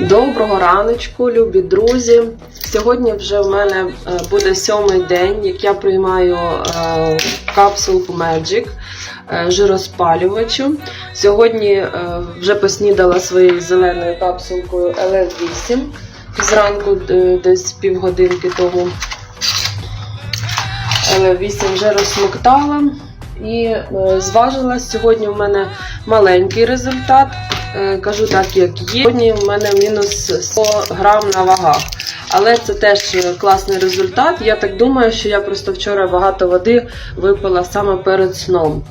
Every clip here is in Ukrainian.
Доброго раночку, любі друзі. Сьогодні вже в мене е, буде сьомий день, як я приймаю е, капсулку Magic е, жироспалювачу. Сьогодні вже поснідала своєю зеленою капсулкою LF8 зранку, десь півгодинки тому. LF8 вже розсмоктала і е, зважила. Сьогодні в мене маленький результат. Е, Кажу так, як є. Сьогодні в мене мінус 100 грам на вагах. Але це теж класний результат. Я так думаю, що я просто вчора багато води випила саме перед сном.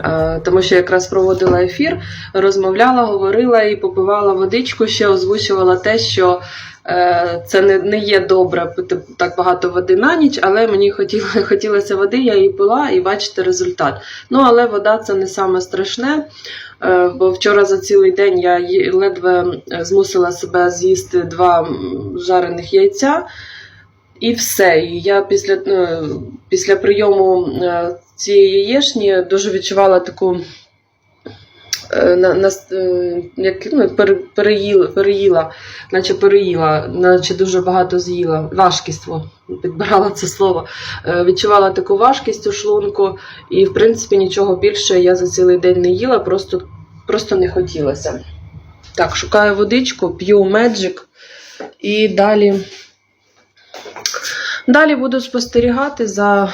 Е, Тому що якраз проводила ефір, розмовляла, говорила і попивала водичку, ще озвучувала те, що е, це не, не є добре пити так багато води на ніч, але мені хотіло, хотілося води, я її пила і бачите результат. Ну, але вода це не саме страшне. Е, Бо вчора за цілий день я ледве змусила себе з'їсти два жарених яйця. І все. І я після, е, після прийому е, цієї яєшні дуже відчувала таку. е, На, на, е, як, ну, переїла, переїла, наче переїла, наче дуже багато з'їла. Важкість, підбирала це слово. Відчувала таку важкість у шлунку, і, в принципі, нічого більше я за цілий день не їла, просто, просто не хотілося. Так, шукаю водичку, п'ю Magic і далі. Далі буду спостерігати за,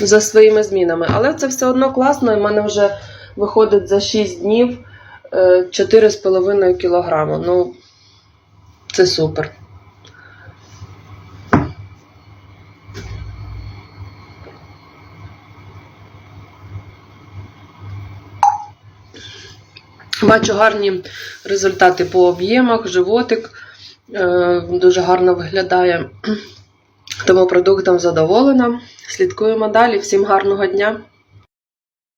за своїми змінами. Але це все одно класно, і в мене вже виходить за 6 днів е, 4,5 кг. Ну, це супер. Бачу гарні результати по об'ємах, животик е, дуже гарно виглядає. Тому продуктом задоволена. Слідкуємо далі. Всім гарного дня!